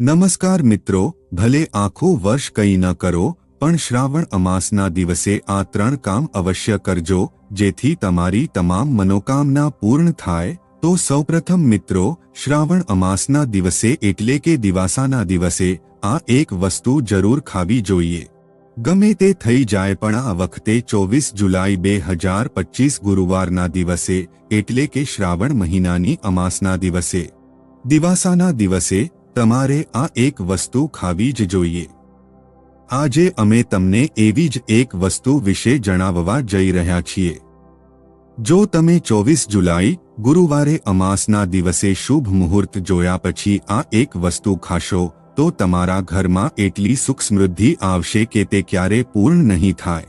નમસ્કાર મિત્રો, ભલે આખું વર્ષ કંઈ ન કરો, પણ શ્રાવણ અમાસના દિવસે આ ત્રણ કામ અવશ્ય કરજો, જેથી તમારી તમામ મનોકામના પૂર્ણ થાય. તો સૌપ્રથમ મિત્રો, શ્રાવણ અમાસના દિવસે એટલે કે દિવાસાના દિવસે, આ એક વસ્તુ જરૂર ખાવી જોઈએ. ગમે તે થઈ જાય પણ આ વખતે ચોવીસ જુલાઈ બે હજાર પચીસ ગુરુવારના દિવસે, એટલે કે શ્રાવણ મહિનાની અમાસના દિવસે. દિવાસાના દિવસે તમારે આ એક વસ્તુ ખાવી જ જોઈએ. આજે અમે તમને એવી જ એક વસ્તુ વિશે જણાવવા જઈ રહ્યા છીએ. જો તમે ચોવીસ જુલાઈ, ગુરુવારે અમાસના દિવસે શુભ મુહૂર્ત જોયા પછી આ એક વસ્તુ ખાશો, તો તમારા ઘરમાં એટલી સુખ સમૃદ્ધિ આવશે કે તે ક્યારે પૂર્ણ નહીં થાય.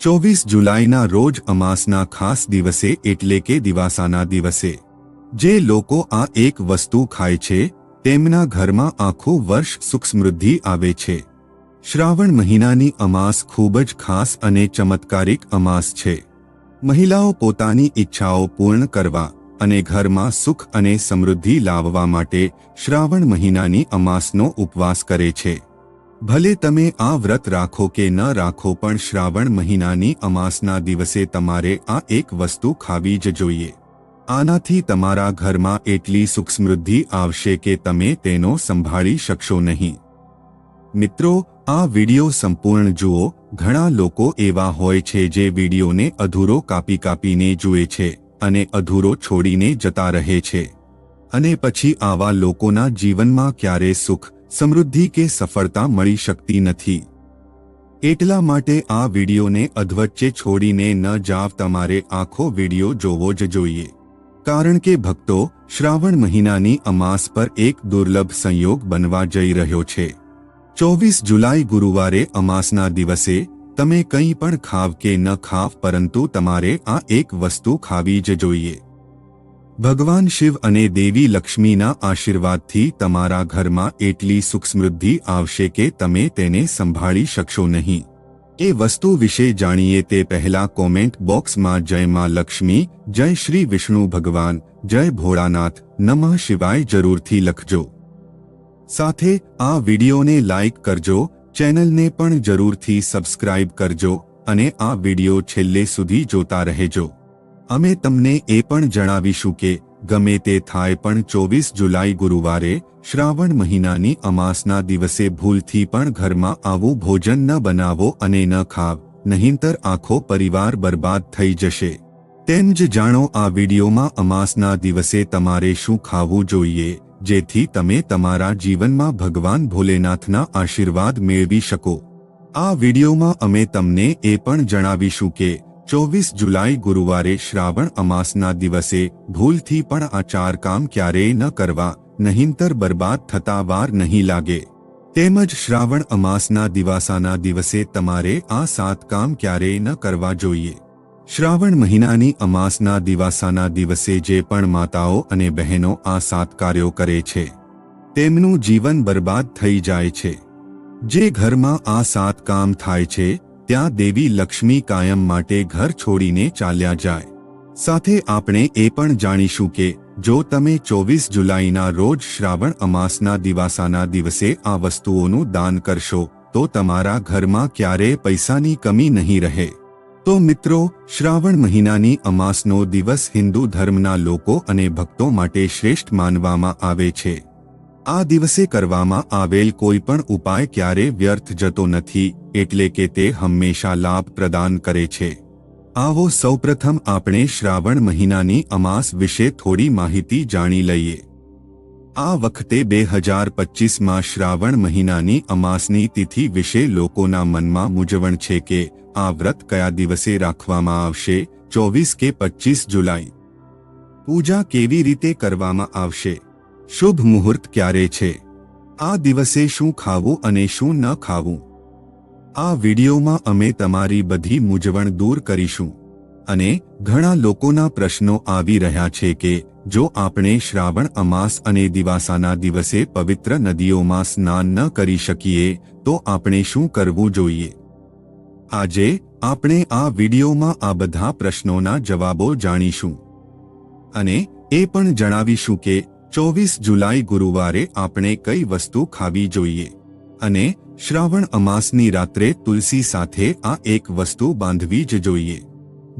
ચોવીસ જુલાઈના રોજ અમાસના ખાસ દિવસે એટલે કે દિવાસાના દિવસે. જે લોકો આ એક વસ્તુ ખાય છે તેમના ઘરમાં આખું વર્ષ સુખ સમૃદ્ધિ આવે છે. શ્રાવણ મહિનાની અમાસ ખૂબ જ ખાસ અને ચમત્કારિક અમાસ છે. મહિલાઓ પોતાની ઈચ્છાઓ પૂર્ણ કરવા અને ઘરમાં સુખ અને સમૃદ્ધિ લાવવા માટે શ્રાવણ મહિનાની અમાસનો ઉપવાસ કરે છે. ભલે તમે આ વ્રત રાખો કે ન રાખો પણ શ્રાવણ મહિનાની અમાસના દિવસે તમારે આ એક વસ્તુ ખાવી જ જોઈએ. આનાથી તમારા ઘરમાં એટલી સુખ સમૃદ્ધિ આવશે કે તમે તેનો સંભાળી શકશો નહીં. મિત્રો, આ વિડિયો સંપૂર્ણ જુઓ. ઘણા લોકો એવા હોય છે જે વિડિયોને અધૂરો કાપી કાપીને જુએ છે અને અધૂરો છોડીને જતા રહે છે. અને પછી આવા લોકોના જીવનમાં ક્યારે સુખ, સમૃદ્ધિ કે સફળતા મળી શકતી નથી. એટલા માટે આ વિડિયોને અધવચ્ચે છોડીને ન જાવ. તમારે આખો વિડિયો જોવો જ જોઈએ. કારણ કે ભક્તો શ્રાવણ મહિનાની અમાસ પર એક દુર્લભ સંયોગ બનવા જઈ રહ્યો છે. ચોવીસ જુલાઈ ગુરુવારે અમાસના દિવસે તમે કંઈ પણ ખાવ કે ન ખાવ પરંતુ તમારે આ એક વસ્તુ ખાવી જ જોઈએ. ભગવાન શિવ અને દેવી લક્ષ્મીના આશીર્વાદથી તમારા ઘરમાં એટલી સુખ સમૃદ્ધિ આવશે કે તમે તેને સંભાળી શકશો નહીં. એ વસ્તુ વિશે જાણીએ તે પહેલા કોમેન્ટ બોક્સમાં જય માં લક્ષ્મી, જય શ્રી વિષ્ણુ ભગવાન, જય ભોળાનાથ, નમઃ શિવાય જરૂરથી લખજો. સાથે આ વિડિયોને લાઇક કરજો, ચેનલને પણ જરૂરથી સબસ્ક્રાઇબ કરજો અને આ વિડિયો છેલ્લે સુધી જોતા રહેજો. અમે તમને એ પણ જણાવીશું કે ગમે તે થાય પણ ચોવીસ જુલાઈ ગુરુવારે શ્રાવણ મહિનાની અમાસના દિવસે ભૂલથી પણ ઘરમાં આવું ભોજન ન બનાવો અને ન ખાવ, નહીંતર આખો પરિવાર બરબાદ થઈ જશે. તેમ જ જાણો આ વિડીયોમાં અમાસના દિવસે તમારે શું ખાવું જોઈએ, જેથી તમે તમારા જીવનમાં ભગવાન ભોલેનાથના આશીર્વાદ મેળવી શકો. આ વિડીયોમાં અમે તમને એ પણ જણાવીશું કે ચોવીસ જુલાઈ ગુરુવારે શ્રાવણ અમાસના દિવસે ભૂલથી પણ આ ચાર કામ ક્યારેય ન કરવા, નહીંતર બરબાદ થતા વાર નહીં લાગે. તેમજ શ્રાવણ અમાસના દિવાસાના દિવસે તમારે આ સાત કામ ક્યારેય ન કરવા જોઈએ. શ્રાવણ મહિનાની અમાસના દિવાસાના દિવસે જે પણ માતાઓ અને બહેનો આ સાત કાર્યો કરે છે, તેમનું જીવન બરબાદ થઈ જાય છે. જે ઘરમાં આ સાત કામ થાય છે ત્યાં દેવી લક્ષ્મી કાયમ માટે ઘર છોડીને ચાલ્યા જાય. સાથે આપણે એ પણ જાણીશું કે, જો તમે ચોવીસ જુલાઈના રોજ શ્રાવણ અમાસના દિવાસાના દિવસે આ વસ્તુઓનું દાન કરશો, તો તમારા ઘરમાં ક્યારેય પૈસાની કમી નહીં રહે. તો મિત્રો, શ્રાવણ મહિનાની અમાસનો દિવસ હિન્દુ ધર્મના લોકો અને ભક્તો માટે શ્રેષ્ઠ માનવામાં આવે છે. આ દિવસે કરવામાં આવેલ કોઈ પણ ઉપાય ક્યારે વ્યર્થ જતો નથી. એટલે કે તે હંમેશા લાભ પ્રદાન કરે છે. આવો સૌપ્રથમ આપણે શ્રાવણ મહિનાની અમાસ વિશે થોડી માહિતી જાણી લઈએ. આ વખતે બે હજાર પચીસમાં શ્રાવણ મહિનાની અમાસની તિથિ વિશે લોકોના મનમાં મૂંઝવણ છે કે આ વ્રત કયા દિવસે રાખવામાં આવશે, ચોવીસ કે પચીસ જુલાઈ. પૂજા કેવી રીતે કરવામાં આવશે? શુભ મુહૂર્ત ક્યારે છે? આ દિવસે શું ખાવું અને શું ન ખાવું? આ વિડીયોમાં અમે તમારી બધી મૂંઝવણ દૂર કરીશું. અને ઘણા લોકોના પ્રશ્નો આવી રહ્યા છે કે, જો આપણે શ્રાવણ અમાસ અને દિવાસાના દિવસે પવિત્ર નદીઓમાં સ્નાન ન કરી શકીએ, તો આપણે શું કરવું જોઈએ? આજે આપણે આ વિડીયોમાં આ બધા પ્રશ્નોના જવાબો જાણીશું. અને એ પણ જણાવીશું કે, ચોવીસ જુલાઈ ગુરુવારે આપણે કઈ વસ્તુ ખાવી જોઈએ? અને શ્રાવણ અમાસની રાત્રે તુલસી સાથે આ એક વસ્તુ બાંધવી જ જોઈએ.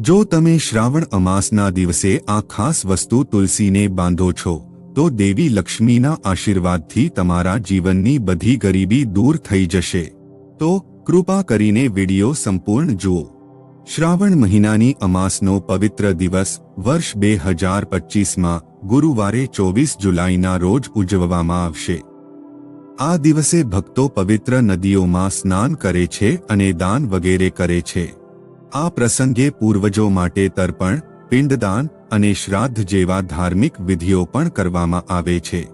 જો તમે શ્રાવણ અમાસના દિવસે આ ખાસ વસ્તુ તુલસીને બાંધો છો, તો દેવી લક્ષ્મીના આશીર્વાદથી તમારા જીવનની બધી ગરીબી દૂર થઈ જશે. તો કૃપા કરીને વિડિયો સંપૂર્ણ જુઓ. શ્રાવણ મહિનાની અમાસનો પવિત્ર દિવસ વર્ષ બે હજાર પચીસમાં ગુરુવારે ચોવીસ જુલાઈના રોજ ઉજવવામાં આવશે. આ દિવસે ભક્તો પવિત્ર નદીઓમાં સ્નાન કરે છે અને દાન વગેરે કરે છે. આ પ્રસંગે પૂર્વજો માટે તર્પણ, પિંડદાન અને શ્રાદ્ધ જેવા ધાર્મિક વિધિઓ પણ કરવામાં આવે છે.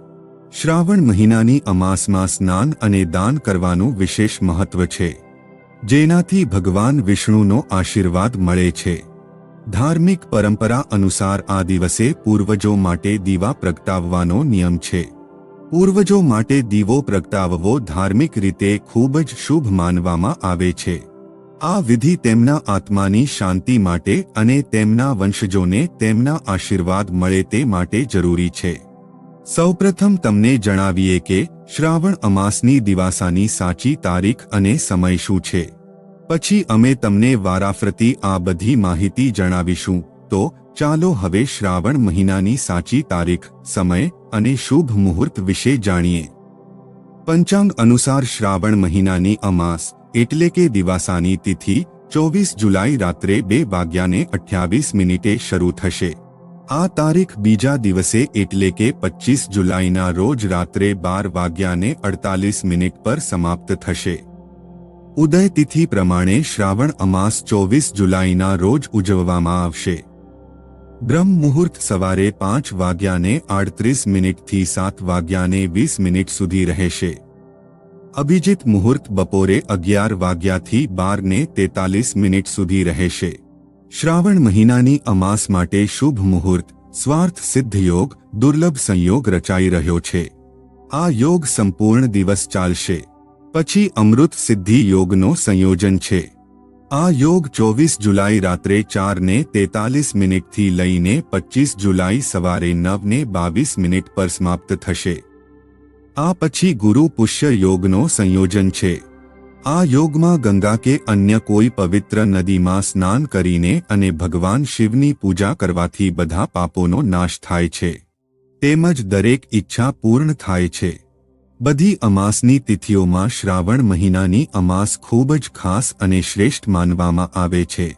શ્રાવણ મહિનાની અમાસમાં સ્નાન અને દાન કરવાનું વિશેષ મહત્વ છે. જેનાથી ભગવાન વિષ્ણુનો આશીર્વાદ મળે છે. ધાર્મિક પરંપરા અનુસાર આ દિવસે પૂર્વજો માટે દીવા પ્રગટાવવાનો નિયમ છે. પૂર્વજો માટે દીવો પ્રગટાવવો ધાર્મિક રીતે ખૂબ જ શુભ માનવામાં આવે છે. આ વિધિ તેમના આત્માની શાંતિ માટે અને તેમના વંશજોને તેમના આશીર્વાદ મળે તે માટે જરૂરી છે. સૌપ્રથમ તમને જણાવીએ કે શ્રાવણ અમાસની દિવાસાની સાચી તારીખ અને સમય શું છે. પછી અમે તમને વારાફરતી આ બધી માહિતી જણાવીશું, તો ચાલો હવે શ્રાવણ મહિનાની સાચી તારીખ, સમય અને શુભ મુહૂર્ત વિશે જાણીએ. પંચાંગ અનુસાર શ્રાવણ મહિનાની અમાસ, એટલે કે દિવાસાની તિથિ, ચોવીસ જુલાઈ રાત્રે બે વાગ્યાને અઠ્યાવીસ મિનિટે શરૂ થશે. આ તારીખ બીજા દિવસે એટલે કે પચીસ જુલાઈના રોજ રાત્રે બાર વાગ્યાને અડતાલીસ મિનિટ પર સમાપ્ત થશે. ઉદય તિથિ પ્રમાણે શ્રાવણ અમાસ ચોવીસ જુલાઈના રોજ ઉજવવામાં આવશે. બ્રહ્મ મુહૂર્ત સવારે પાંચ વાગ્યાને આડત્રીસ મિનિટથી સાત વાગ્યાને વીસ મિનિટ સુધી રહેશે. અભિજીત મુહૂર્ત બપોરે અગિયાર વાગ્યાથી બારને તેતાલીસ મિનિટ સુધી રહેશે. શ્રાવણ મહિનાની અમાસ માટે શુભ મુહૂર્ત, સ્વાર્થ સિદ્ધ યોગ, દુર્લભ સંયોગ રચાઈ રહ્યો છે. આ યોગ સંપૂર્ણ દિવસ ચાલશે. પછી અમૃત સિદ્ધિ યોગનો સંયોજન છે. આ યોગ ચોવીસ જુલાઈ રાત્રે ચારને તેતાલીસ મિનિટથી લઈને પચીસ જુલાઈ સવારે નવને બાવીસ મિનિટ પર સમાપ્ત થશે. આ પછી ગુરુ પુષ્ય યોગનો સંયોજન છે. આ યોગમાં ગંગા કે અન્ય કોઈ પવિત્ર નદીમાં સ્નાન કરીને અને ભગવાન શિવની પૂજા કરવાથી બધા પાપોનો નાશ થાય છે. તેમજ દરેક ઈચ્છા પૂર્ણ થાય છે. બધી અમાસની તિથિઓમાં શ્રાવણ મહિનાની અમાસ ખૂબ જ ખાસ અને શ્રેષ્ઠ માનવામાં આવે છે.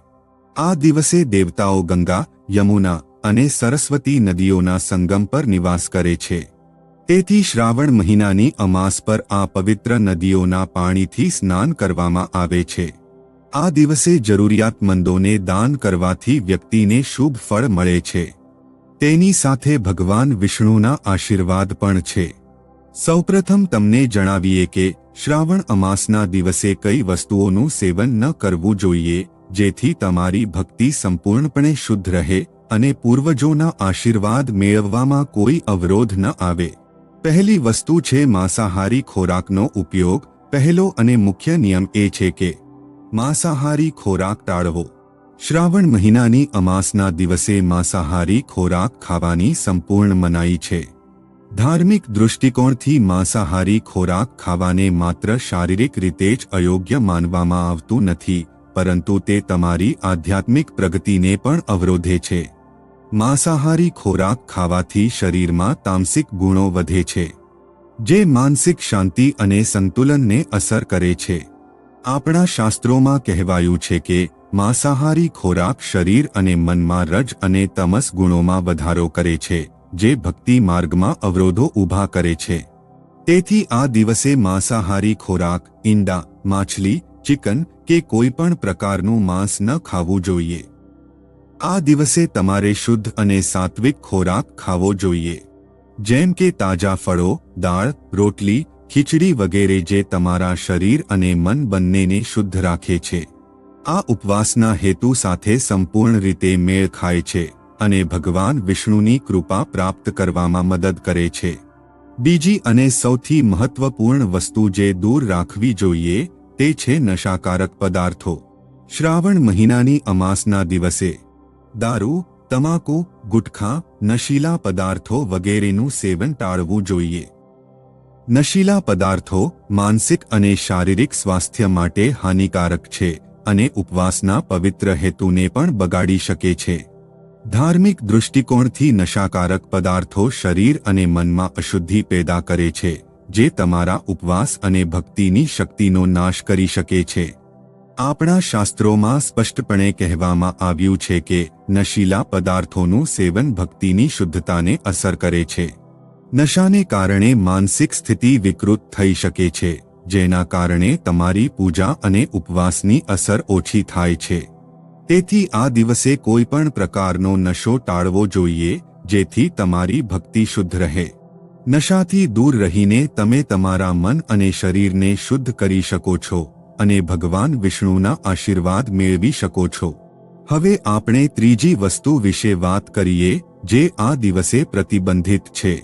આ દિવસે દેવતાઓ ગંગા, યમુના અને સરસ્વતી નદીઓના સંગમ પર નિવાસ કરે છે. તેથી શ્રાવણ મહિનાની અમાસ પર આ પવિત્ર નદીઓના પાણીથી સ્નાન કરવામાં આવે છે. આ દિવસે જરૂરિયાતમંદોને દાન કરવાથી વ્યક્તિને શુભ ફળ મળે છે. તેની સાથે ભગવાન વિષ્ણુના આશીર્વાદ પણ છે. સૌપ્રથમ તમને જણાવીએ કે શ્રાવણ અમાસના દિવસે કઈ વસ્તુઓનું સેવન ન કરવું જોઈએ, જેથી તમારી ભક્તિ સંપૂર્ણપણે શુદ્ધ રહે અને પૂર્વજોના આશીર્વાદ મેળવવામાં કોઈ અવરોધ ન આવે. પહેલી વસ્તુ છે માંસાહારી ખોરાકનો ઉપયોગ. પહેલો અને મુખ્ય નિયમ એ છે કે માંસાહારી ખોરાક ટાળવો. શ્રાવણ મહિનાની અમાસના દિવસે માંસાહારી ખોરાક ખાવાની સંપૂર્ણ મનાઈ છે. ધાર્મિક દૃષ્ટિકોણથી માંસાહારી ખોરાક ખાવાને માત્ર શારીરિક રીતે જ અયોગ્ય માનવામાં આવતું નથી, પરંતુ તે તમારી આધ્યાત્મિક પ્રગતિને પણ અવરોધે છે. માંસાહારી ખોરાક ખાવાથી શરીરમાં તામસિક ગુણો વધે છે, જે માનસિક શાંતિ અને સંતુલનને અસર કરે છે. આપણા શાસ્ત્રોમાં કહેવાયું છે કે, માંસાહારી ખોરાક શરીર અને મનમાં રજ અને તમસ ગુણોમાં વધારો કરે છે. જે ભક્તિ માર્ગમાં અવરોધો ઊભા કરે છે. તેથી આ દિવસે માંસાહારી ખોરાક, ઈંડા, માછલી, ચિકન કે કોઈ પણ પ્રકારનું માંસ ન ખાવું જોઈએ. આ દિવસે તમારે શુદ્ધ અને સાત્વિક ખોરાક ખાવો જોઈએ. જેમ કે તાજા ફળો, દાળ, રોટલી, ખીચડી વગેરે જે તમારા શરીર અને મન બંનેને શુદ્ધ રાખે છે. આ ઉપવાસના હેતુ સાથે સંપૂર્ણ રીતે મેળ ખાય છે. અને ભગવાન વિષ્ણુની કૃપા પ્રાપ્ત કરવામાં મદદ કરે છે. બીજી અને સૌથી મહત્વપૂર્ણ વસ્તુ જે દૂર રાખવી જોઈએ, તે છે નશાકારક પદાર્થો. શ્રાવણ મહિનાની અમાસના દિવસે, દારૂ, તમાકુ, ગુટખા, નશીલા પદાર્થો વગેરેનું સેવન ટાળવું જોઈએ. નશીલા પદાર્થો માનસિક અને શારીરિક સ્વાસ્થ્ય માટે હાનિકારક છે અને ઉપવાસના પવિત્ર હેતુને પણ બગાડી શકે છે. ધાર્મિક દૃષ્ટિકોણથી નશાકારક પદાર્થો શરીર અને મનમાં અશુદ્ધિ પેદા કરે છે, જે તમારા ઉપવાસ અને ભક્તિની શક્તિનો નાશ કરી શકે છે. આપણા શાસ્ત્રોમાં સ્પષ્ટપણે કહેવામાં આવ્યું છે કે, નશીલા પદાર્થોનું સેવન ભક્તિની શુદ્ધતાને અસર કરે છે. નશાને કારણે માનસિક સ્થિતિ વિકૃત થઈ શકે છે, જેના કારણે તમારી પૂજા અને ઉપવાસની અસર ઓછી થાય છે. તેથી આ દિવસે કોઈ પણ પ્રકારનો નશો ટાળવો જોઈએ, જેથી તમારી ભક્તિ શુદ્ધ રહે. નશાથી દૂર રહીને તમે તમારા મન અને શરીરને શુદ્ધ કરી શકો છો અને ભગવાન વિષ્ણુના આશીર્વાદ મેળવી શકો છો. હવે આપણે ત્રીજી વસ્તુ વિશે વાત કરીએ, જે આ દિવસે પ્રતિબંધિત છે.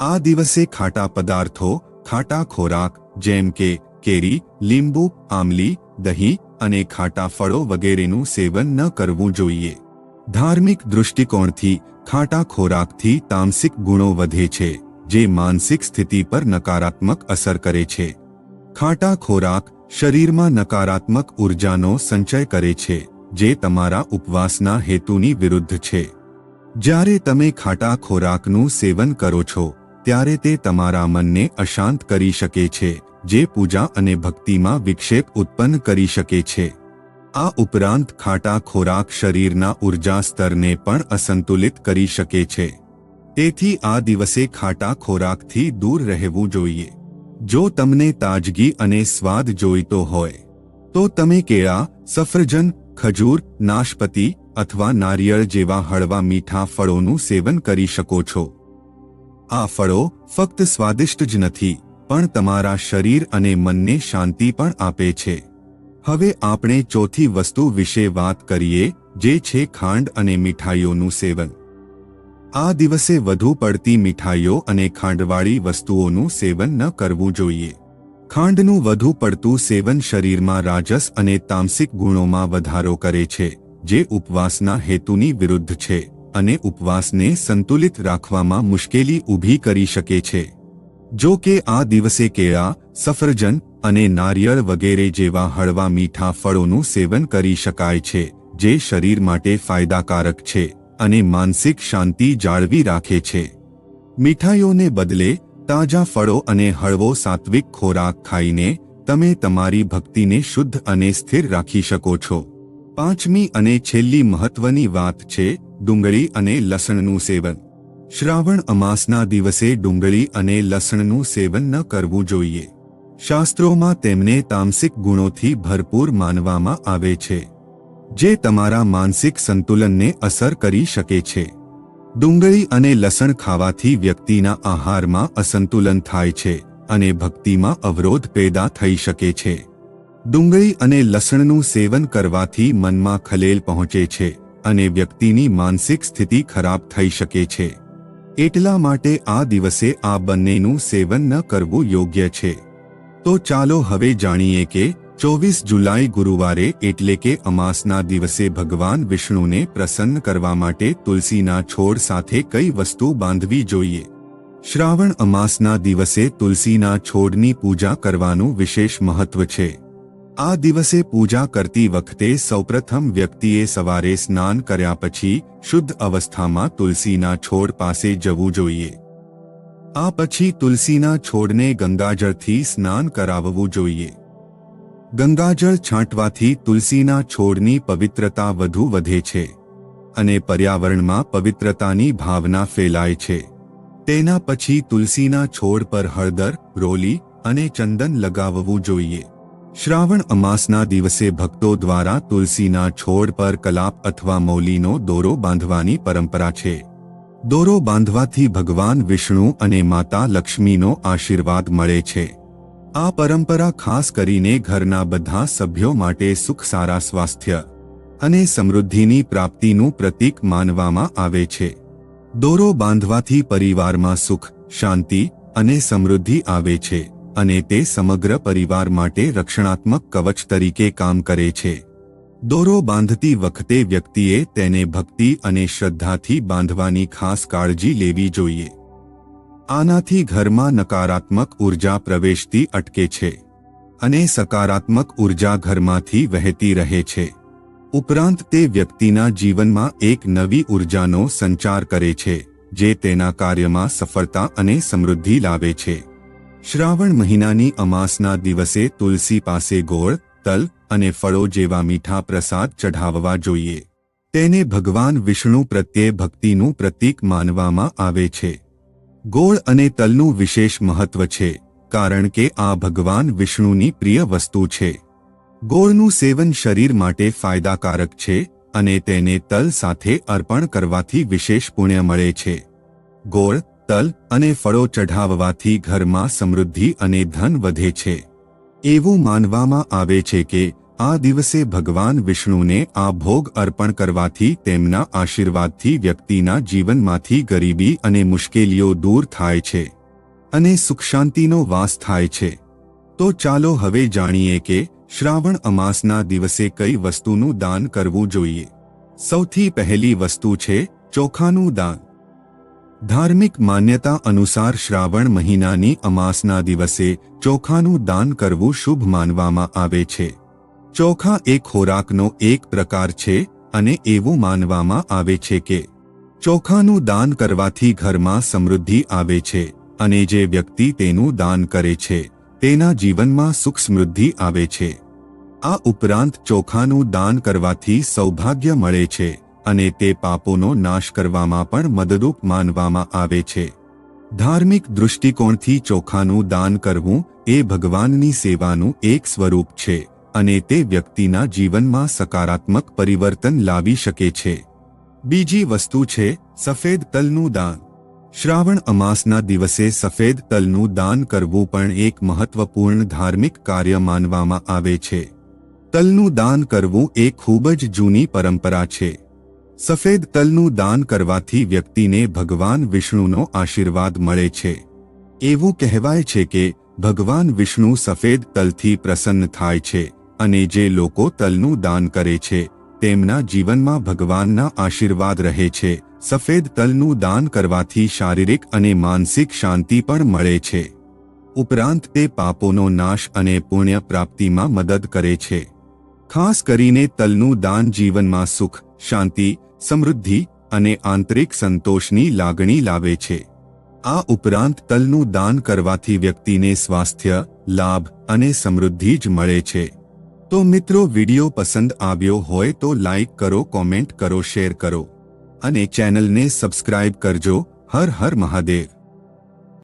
આ દિવસે ખાટા પદાર્થો, ખાટા ખોરાક, જેમ કે કેરી, લીંબુ આમલી દહીં અને ખાટા ફળો વગેરેનું સેવન ન કરવું જોઈએ. ધાર્મિક દૃષ્ટિકોણથી ખાટા ખોરાકથી તામસિક ગુણો વધે છે, જે માનસિક સ્થિતિ પર નકારાત્મક અસર કરે છે. ખાટા ખોરાક શરીરમાં નકારાત્મક ઉર્જાનો સંચય કરે છે, જે તમારા ઉપવાસના હેતુની વિરુદ્ધ છે. જ્યારે તમે ખાટા ખોરાકનું સેવન કરો છો, ત્યારે તે તમારા મનને અશાંત કરી શકે છે જે પૂજા અને ભક્તિમાં વિક્ષેપ ઉત્પન્ન કરી શકે છે. આ ઉપરાંત ખાટા ખોરાક શરીરના ઊર્જા સ્તરને પણ અસંતુલિત કરી શકે છે. તેથી આ દિવસે ખાટા ખોરાકથી દૂર રહેવું જોઈએ. જો તમને તાજગી અને સ્વાદ જોઈતો હોય, તો તમે કેળા, સફરજન, ખજૂર, નાશપતિ અથવા નારિયેળ જેવા હળવા મીઠા ફળોનું સેવન કરી શકો છો. આ ફળો ફક્ત સ્વાદિષ્ટ જ નથી. પણ તમારા શરીર અને મનને શાંતિ પણ આપે છે. હવે આપણે ચોથી વસ્તુ વિશે વાત કરીએ, જે છે ખાંડ અને મીઠાઈઓનું સેવન. આ દિવસે વધુ પડતી મીઠાઈઓ અને ખાંડવાળી વસ્તુઓનું સેવન ન કરવું જોઈએ. ખાંડનું વધુ પડતું સેવન શરીરમાં રાજસ અને તામસિક ગુણોમાં વધારો કરે છે, જે ઉપવાસના હેતુની વિરુદ્ધ છે, અને ઉપવાસને સંતુલિત રાખવામાં મુશ્કેલી ઊભી કરી શકે છે. જો કે આ દિવસે કેળા, સફરજન અને નારિયેળ વગેરે જેવા હળવા મીઠા ફળોનું સેવન કરી શકાય છે, જે શરીર માટે ફાયદાકારક છે અને માનસિક શાંતિ જાળવી રાખે છે. મીઠાઈઓને બદલે, તાજા ફળો અને હળવો સાત્વિક ખોરાક ખાઈને તમે તમારી ભક્તિને શુદ્ધ અને સ્થિર રાખી શકો છો. પાંચમી અને છેલ્લી મહત્વની વાત છે, ડુંગળી અને લસણનું સેવન. શ્રાવણ અમાસના દિવસે ડુંગળી અને લસણનું સેવન ન કરવું જોઈએ. શાસ્ત્રોમાં તેમને તામસિક ગુણોથી ભરપૂર માનવામાં આવે છે. જે તમારા માનસિક સંતુલનને અસર કરી શકે છે. ડુંગળી અને લસણ ખાવાથી વ્યક્તિના આહારમાં અસંતુલન થાય છે અને ભક્તિમાં અવરોધ પેદા થઈ શકે છે. ડુંગળી અને લસણનું સેવન કરવાથી મનમાં ખલેલ પહોંચે છે અને વ્યક્તિની માનસિક સ્થિતિ ખરાબ થઈ શકે છે. એટલા માટે આ દિવસે આ બંનેનું સેવન ન કરવું યોગ્ય છે. તો ચાલો હવે જાણીએ કે ચોવીસ જુલાઈ ગુરુવારે એટલે કે અમાસના દિવસે ભગવાન વિષ્ણુને પ્રસન્ન કરવા માટે તુલસીના છોડ સાથે કઈ વસ્તુ બાંધવી જોઈએ? શ્રાવણ અમાસના દિવસે તુલસીના છોડની પૂજા કરવાનું વિશેષ મહત્વ છે. આ દિવસે પૂજા કરતી વખતે સૌપ્રથમ વ્યક્તિએ સવારે સ્નાન કર્યા પછી શુદ્ધ અવસ્થામાં તુલસીના છોડ પાસે જવું જોઈએ. આ પછી તુલસીના છોડને ગંગાજળથી સ્નાન કરાવવું જોઈએ. ગંગાજળ છાંટવાથી તુલસીના છોડની પવિત્રતા વધુ વધે છે અને પર્યાવરણમાં પવિત્રતાની ભાવના ફેલાય છે. તેના પછી તુલસીના છોડ પર હળદર, રોલી અને ચંદન લગાવવું જોઈએ. શ્રાવણ અમાસના દિવસે ભક્તો દ્વારા તુલસીના છોડ પર કલાપ અથવા મૌલીનો દોરો બાંધવાની પરંપરા છે. દોરો બાંધવાથી ભગવાન વિષ્ણુ અને માતા લક્ષ્મીનો આશીર્વાદ મળે છે. આ પરંપરા ખાસ કરીને ઘરના બધા સભ્યો માટે સુખ સારા સ્વાસ્થ્ય અને સમૃદ્ધિની પ્રાપ્તિનું પ્રતીક માનવામાં આવે છે. દોરો બાંધવાથી પરિવારમાં સુખ, શાંતિ અને સમૃદ્ધિ આવે છે. અને તે સમગ્ર પરિવાર માટે રક્ષણાત્મક કવચ તરીકે કામ કરે છે. દોરો બાંધતી વખતે વ્યક્તિએ તેને ભક્તિ અને શ્રદ્ધાથી બાંધવાની ખાસ કાળજી લેવી જોઈએ. આનાથી ઘરમાં નકારાત્મક ઊર્જા પ્રવેશતી અટકે છે અને સકારાત્મક ઊર્જા ઘરમાંથી વહેતી રહે છે. ઉપરાંત તે વ્યક્તિના જીવનમાં એક નવી ઉર્જાનો સંચાર કરે છે, જે તેના કાર્યમાં સફળતા અને સમૃદ્ધિ લાવે છે. શ્રાવણ મહિનાની અમાસના દિવસે તુલસી પાસે ગોળ, તલ અને ફળો જેવા મીઠા પ્રસાદ ચઢાવવા જોઈએ. તેને ભગવાન વિષ્ણુ પ્રત્યે ભક્તિનું પ્રતીક માનવામાં આવે છે. ગોળ અને તલનું વિશેષ મહત્વ છે, કારણ કે આ ભગવાન વિષ્ણુની પ્રિય વસ્તુ છે. ગોળનું સેવન શરીર માટે ફાયદાકારક છે અને તેને તલ સાથે અર્પણ કરવાથી વિશેષ પુણ્ય મળે છે. ગોળ તલ અને ફળો ચઢાવવાથી ઘરમાં સમૃદ્ધિ અને ધન વધે છે. એવું માનવામાં આવે છે કે, આ દિવસે ભગવાન વિષ્ણુને આ ભોગ અર્પણ કરવાથી તેમના આશીર્વાદથી વ્યક્તિના જીવનમાંથી ગરીબી અને મુશ્કેલીઓ દૂર થાય છે. અને સુખ શાંતિનો વાસ થાય છે. તો ચાલો હવે જાણીએ કે, શ્રાવણ અમાસના દિવસે કઈ વસ્તુનું દાન કરવું જોઈએ? સૌથી પહેલી વસ્તુ છે ચોખાનું દાન. ધાર્મિક માન્યતા અનુસાર શ્રાવણ મહિનાની અમાસના દિવસે ચોખાનું દાન કરવું શુભ માનવામાં આવે છે. ચોખા એ ખોરાકનો એક પ્રકાર છે અને એવું માનવામાં આવે છે કે ચોખાનું દાન કરવાથી ઘરમાં સમૃદ્ધિ આવે છે અને જે વ્યક્તિ તેનું દાન કરે છે, તેના જીવનમાં સુખ સમૃદ્ધિ આવે છે. આ ઉપરાંત ચોખાનું દાન કરવાથી સૌભાગ્ય મળે છે. અને તે પાપોનો નાશ કરવામાં પણ મદદરૂપ માનવામાં આવે છે. ધાર્મિક દૃષ્ટિકોણથી ચોખાનું દાન કરવું એ ભગવાનની સેવાનું એક સ્વરૂપ છે અને તે વ્યક્તિના જીવનમાં સકારાત્મક પરિવર્તન લાવી શકે છે. બીજી વસ્તુ છે, સફેદ તલનું દાન. શ્રાવણ અમાસના દિવસે સફેદ તલનું દાન કરવું પણ એક મહત્વપૂર્ણ ધાર્મિક કાર્ય માનવામાં આવે છે. તલનું દાન કરવું એ ખૂબ જ જૂની પરંપરા છે. સફેદ તલનું દાન કરવાથી વ્યક્તિને ભગવાન વિષ્ણુનો આશીર્વાદ મળે છે. એવું કહેવાય છે કે, ભગવાન વિષ્ણુ સફેદ તલથી પ્રસન્ન થાય છે અને જે લોકો તલનું દાન કરે છે, તેમના જીવનમાં ભગવાનના આશીર્વાદ રહે છે. સફેદ તલનું દાન કરવાથી શારીરિક અને માનસિક શાંતિ પણ મળે છે. ઉપરાંત તે પાપોનો નાશ અને પુણ્ય પ્રાપ્તિમાં મદદ કરે છે. ખાસ કરીને તલનું દાન જીવનમાં સુખ, શાંતિ સમૃદ્ધિ અને આંતરિક સંતોષની લાગણી લાવે છે. આ ઉપરાંત તલનું દાન કરવાથી વ્યક્તિને સ્વાસ્થ્ય, લાભ અને સમૃદ્ધિ જ મળે છે. તો મિત્રો વિડિયો પસંદ આવ્યો હોય તો લાઇક કરો, કોમેન્ટ કરો, શેર કરો અને ચેનલને સબસ્ક્રાઇબ કરજો. હર હર મહાદેવ.